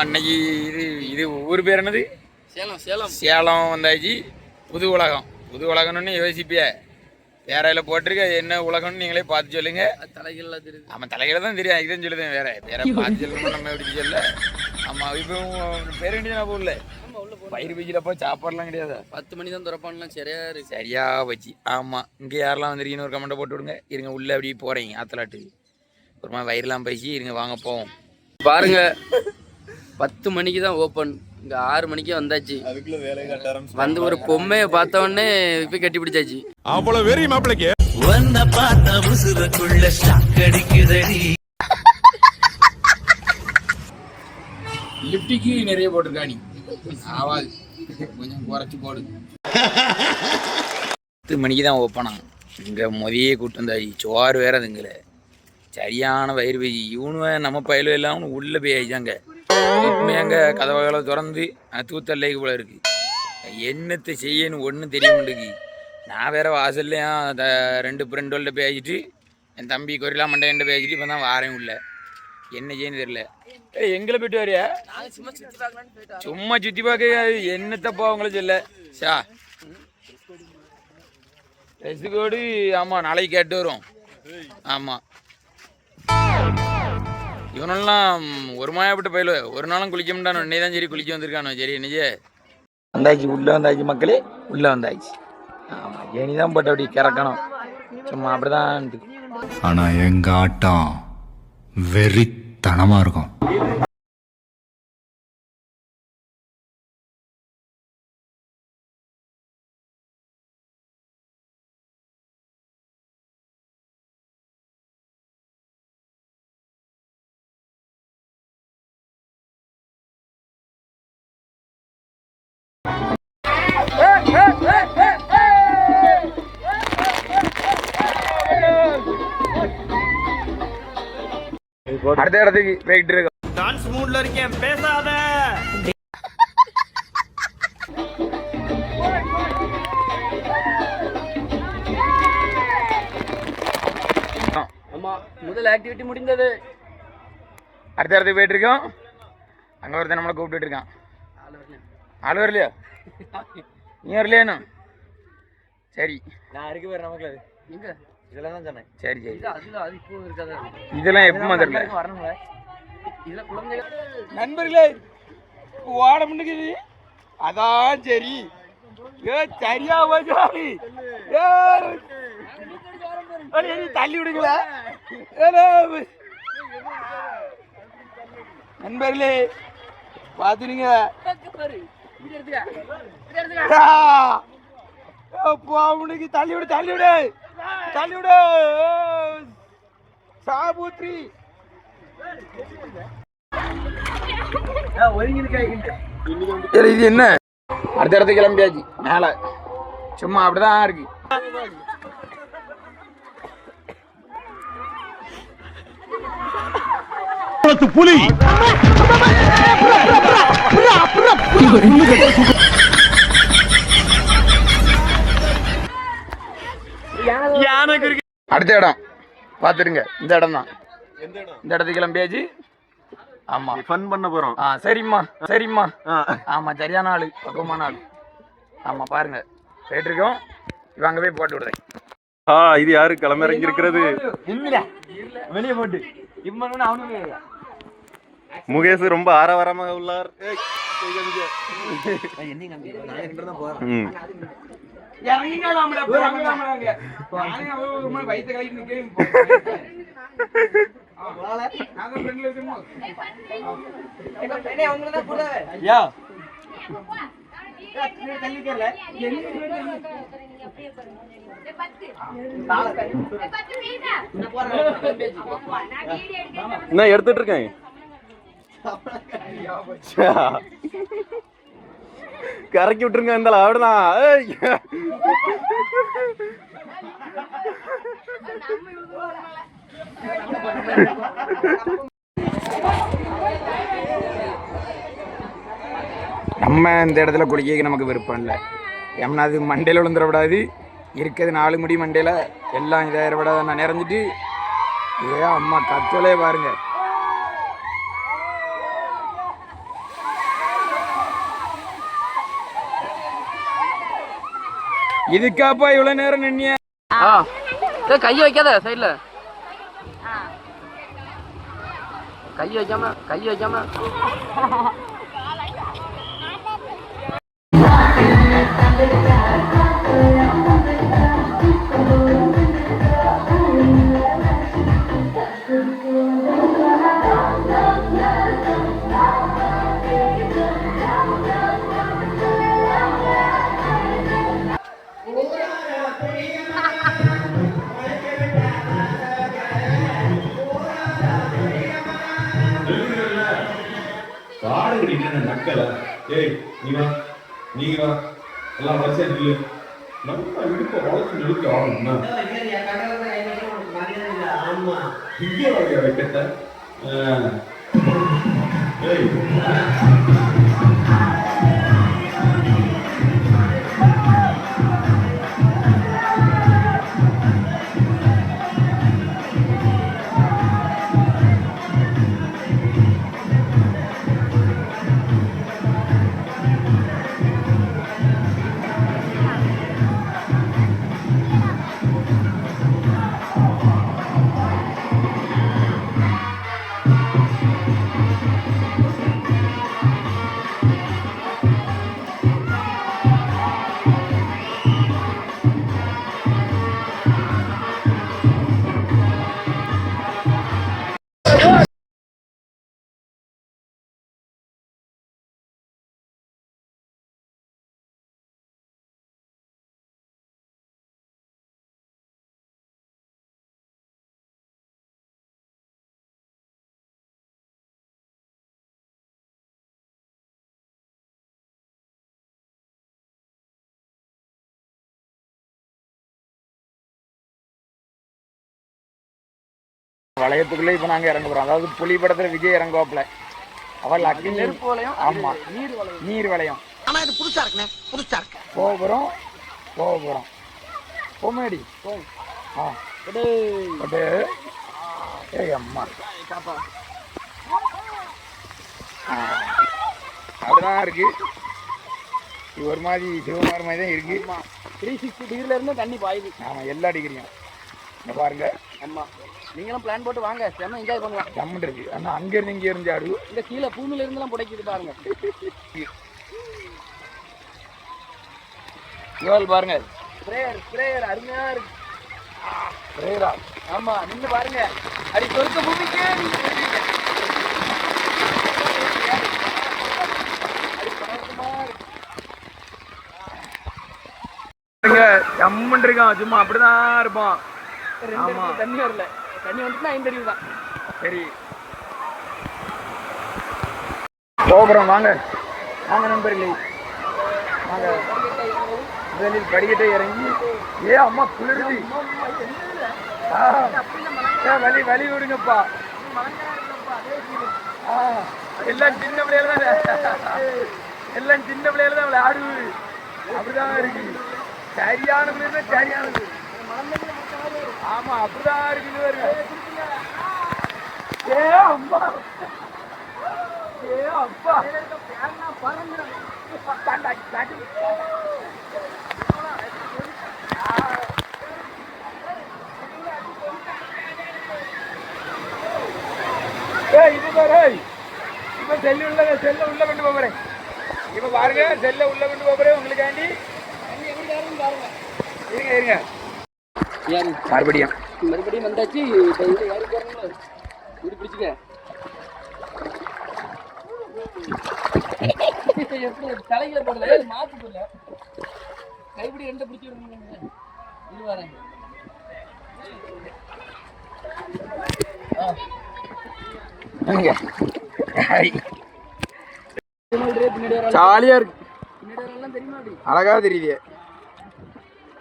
அன்னைக்கு இது இது ஊர் பேர் என்னது? சேலம் சேலம். சேலம் வந்தாச்சு. புது உலகம். புது உலகம்னு யோசிப்பிய. வேறையில் போட்டிருக்க என்ன உலகம்னு நீங்களே பார்த்து சொல்லுங்க. தலைகள்லாம் தெரியுது. ஆமாம் தலைகளை தான் தெரியும். இதுதான் சொல்லுதேன் வேற. வேற பார்த்து சொல்லணும் நம்ம எப்படி சொல்ல ஆமாம் இப்போ பேர் வேண்டியது நான் போடல. ஆமா உள்ள போ பயிர் பீச்சில் போய் சாப்பாடுலாம் கிடையாது? பத்து மணி தான் திறப்பான்லாம் சரியா இருக்கு. சரியா வச்சு ஆமாம் இங்கே யாரெல்லாம் வந்திருக்கீங்கன்னு ஒரு கமெண்ட்டை போட்டு விடுங்க. இருங்க உள்ளே அப்படியே போகிறீங்க ஆத்தலாட்டுக்கு. ஒரு மாதிரி வயிறுலாம் பேசி இருங்க வாங்க போவோம். பாருங்க. பத்து மணிக்கு தான் ஓப்பன் இங்க ஆறு மணிக்கே வந்தாச்சு. வந்து ஒரு பொம்மையை பார்த்த உடனே போய் கட்டி பிடிச்சாச்சு. அவ்வளவு வெறி மாப்பிளைக்கு. உன்னை பார்த்த உசுரக்குள்ள ஷாக் அடிக்குதடி. லிப்டிக்கு நிறைய போட்டிருக்கா நீ ஆவாது. கொஞ்சம் குறைச்சி போடு. பத்து மணிக்கு தான் ஓப்பனா இங்கே மொதையே கூட்டம் வந்தாச்சு சோறு வேற அதுங்கள. சரியான வயிறு பேசி இவனு நம்ம பயிலும் எல்லாம் உள்ளே போய் ஆயிச்சாங்க இப்பவுமே கதவுகளை திறந்து தூத்தல்லைக்கு போல இருக்கு. என்னத்தை செய்யணும் ஒன்றும் தெரிய மாட்டேங்கி நான் வேற வாசல்லையும் ரெண்டு ஃப்ரெண்டோட பேசிட்டு என் தம்பி கொரிலா மண்டையன்ட்ட பேசிட்டு இப்போ தான் வாரேன் உள்ள. என்ன செய்யணும் தெரியல. ஏய் எங்களை போயிட்டு வரியா? சும்மா சுற்றி சும்மா பார்க்க என்னத்தை போவங்களும் சொல்ல சா ட்ரெஸ் கோடு ஆமாம் நாளைக்கு கேட்டு வரும். ஆமாம் இவனெல்லாம் ஒரு மாயப்பட்ட பயில ஒரு நாளும் குளிக்க மாட்டானோ இன்னே தான் சரி குளிக்க வந்திருக்கானோ சரி என்னஜே வந்தாச்சு உள்ளே வந்தாச்சு மக்களே உள்ளே வந்தாச்சு. ஆமாம் ஏனி தான் போட்டு அப்படி கிறக்கணும். சும்மா அப்படிதான் ஆனா எங்க ஆட்டம் வெறித்தனமா இருக்கும். அடுத்த இடத்துக்கு போயிட்டு இருக்கோம் டான்ஸ் மூட்ல இருக்கேன் பேசாத. ஆமா முதல் ஆக்டிவிட்டி முடிந்தது. அடுத்த இடத்துக்கு போயிட்டு இருக்கோம். அங்கே ஒருத்தன் நம்மளை கூப்பிட்டுட்டு இருக்கான். ஆள் வரலையா? நீ வரலையானு சரி. நான் இருக்கு பேர் நமக்கு அது. எங்க? இதெல்லாம் தான்? சொன்னேன் சரி சரி. இதெல்லாம் எப்போ தெரியல நண்பர்களே ஓட முடியுது அதான் சரி. ஏ சரியா போச்சு ஏ தள்ளி விடுங்களா. நண்பர்களே பாத்துருங்க அவனுக்கு தள்ளி விடு தள்ளி விடு. தள்ளி விடு சாபூத்ரி இது என்ன? அடுத்த இடத்துக்கு கிளம்பியாச்சு. மேலே. சும்மா அப்படிதான் இருக்கு. புலி. அடுத்த இடம். பார்த்துருங்க இந்த இடம்? தான் இந்த இடத்துக்கு கிளம்பியாச்சு ஆமா. ஃபன் பண்ண போறோம். ஆ சரிம்மா. சரிம்மா. ஆமா சரியான ஆளு. பக்குவமான ஆளு. ஆமா பாருங்க. போயிட்டு இருக்கோம் இவன் அங்க போய் போட்டு விடுறேன். ஆ இது யாரு? களமிறங்கி இருக்கிறது வெளியே போட்டு. முகேஷ் ரொம்ப ஆரவாரமாக உள்ளார். நானே என்ன எடுத்துட்டு இருக்கேன்? கறக்கி விட்டுருங்க இந்த அவ்வளோதான் ஏய். நம்ம இந்த இடத்துல குளிக்க நமக்கு விருப்பம் இல்லை. ஏன்னா அது மண்டையில் விழுந்துடக்கூடாது. இருக்கிறது நாலு முடி மண்டையில் எல்லாம் இதாயிர விட நான் நிறைஞ்சிட்டு ஏ அம்மா கத்தோலே பாருங்க. இதுக்காப்பா இவ்வளவு நேரம் நின்னிய? கையை வைக்காத சைடில் கையை வைக்காம கையை வைக்காம. காடுகள் ஏய் நீ வா நீங்க வா. எல்லாம் வரிசையா நில்லு நம்ம இடுப்ப வளர்ச்சி நிறுத்தி ஆகணும்னா இங்கே வாங்க வைக்கத்த? ஏய். வளையத்துக்குள்ள இப்ப நாங்க இறங்க அதாவது புலி படத்துல விஜய் இறங்குவாப்ல அவள் அக்னி நெருப்பு வளையம் ஆமா. நீர் வளையம். நீர் வளையம். ஆனா இது புதுசா இருக்குண்ணே புதுசா இருக்கு. போக போறோம் போக போறோம் போமேடி ஆ பட்டு ஏய் அம்மா. ஆ, அப்படிதான் இருக்கு. இது ஒரு மாதிரி சிவகுமார் மாதிரி தான் இருக்கு. த்ரீ சிக்ஸ்டி டிகிரில இருந்து தண்ணி பாயுது. ஆமா எல்லா டிகிரியும் இங்க பாருங்க. ஆமா. நீங்களும் பிளான் போட்டு வாங்க. செம்ம என்ஜாய் பண்ணலாம் ஜம்முன்னு இருக்கு. ஆனா அங்க இருந்து இங்க இருந்து ஆடு. இந்த கீழே பூமியில இருந்துலாம் புடைக்குது பாருங்க. இவாள் பாருங்க. ஸ்ப்ரேயர் ஸ்ப்ரேயர் அருமையா இருக்கு. ரேரா ஆமா நின்னு பாருங்க. அடி சொர்க்க பூமிக்கே. ஜம்முன்னு இருக்கான் சும்மா அப்படிதான் இருப்பான். தண்ணி வரல. தண்ணி வந்துட்டுனா ஐந்து தான். சரி. கோபுரம் வாங்க. வாங்க நண்பர்களே. வாங்க. முதலில் படிக்கட்டை இறங்கி ஏ அம்மா குளிர்ச்சி. வலி வலி விடுங்கப்பா. எல்லாம் சின்ன பிள்ளையில தான். எல்லாம் சின்ன பிள்ளையில தான் விளையாடுது. அப்படிதான் இருக்கு. சரியான பிள்ளைங்க சரியானது. ஆமா அப்படிதான் இருக்குது பாருங்க. ஏ அம்மா. ஏ அப்பா. இது பாரு. இப்ப செல்லு உள்ள செல்ல உள்ள கொண்டு போறேன். இப்ப பாருங்க செல்ல உள்ள கொண்டு போறேன் உங்களுக்காண்டி. இருங்க இருங்க. யாரு? மறுபடியும். மறுபடியும் வந்தாச்சு இப்போ இது யாரு போறாங்களோ இது பிடிச்சிக்க. எப்படி தலைகளை போடல? மாத்து போடல. கைப்பிடி ரெண்டு பிடிச்சி விடுங்க. இது வரேன் ஜாலியா இருக்கு. அழகா தெரியுது.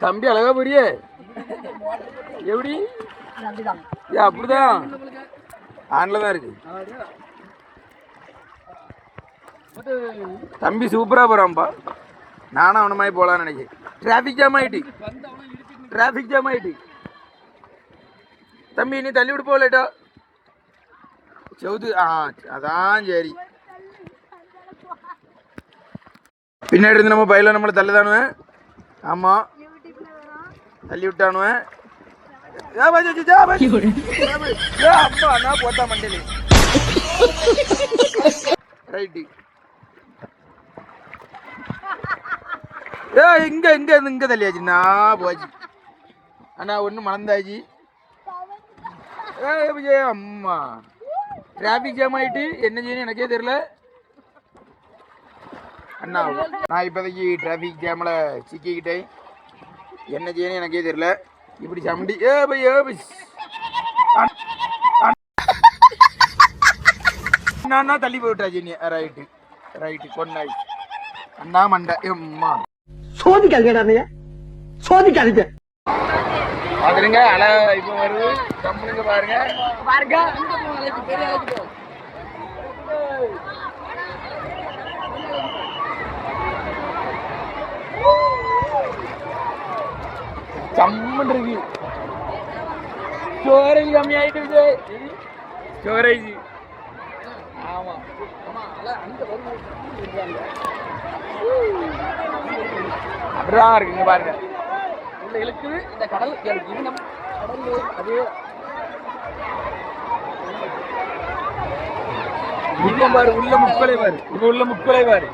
தம்பி அழகா புரிய எப்படி? ஏ அப்படிதான்? ஆன்ல தான் இருக்கு. தம்பி சூப்பரா போறான்பா நானும் அவன மாதிரி போலான்னு நினைக்கிறேன். டிராஃபிக் ஜாம் ஆயிட்டு. டிராஃபிக் ஜாம் ஆயிட்டு. தம்பி நீ தள்ளி விட்டு போகலட்டா செவுது ஆ அதான் சரி. பின்னாடி இருந்து நம்ம பையில நம்மளை தள்ளுதானுவேன் ஆமாம் தள்ளி விட்டானுவன். அம்மா நான் போட்டா மண்டலி ரைட்டு. ஏ இங்க இங்க இங்க தள்ளியாச்சு. நான் போச்சு. அண்ணா ஒன்று மறந்தாச்சு. ஏ விஜய் அம்மா. டிராஃபிக் ஜாம் ஆயிட்டு என்ன செய்யணும் எனக்கே தெரியல. அண்ணா நான் இப்போதைக்கு டிராஃபிக் ஜாமில் சிக்கிக்கிட்டேன். என்ன செய்யணும் எனக்கே தெரியல. இப்படி சமண்டி ஏ பை ஏ பை அண்ணா தள்ளி போயிட்டாச்சு நீ. ரைட்டு ரைட்டு கொண்டாய் அண்ணா மண்டை. எம்மா. சோதிக்காதீங்கடா அண்ணைய சோதிக்காதீங்க. பாத்துருங்க அலை இப்போ வருது. கம்பளுங்க பாருங்க. பாருங்க அங்க போ அழைக்கு பெரிய அழைக்கு போ சம்மன் இருக்கு ஸ்டோரேஜ் கம்மியாயிட்டு விஜய் ஆமா ஆமா அல அங்க வரும்போது இருக்காங்க அப்படிதான் இருக்குங்க பாருங்க உள்ள இழுக்குது இந்த கடல் நம்ம கடல் அது உள்ள பாரு உள்ள முக்கலை பாரு இது உள்ள முக்கலை பாரு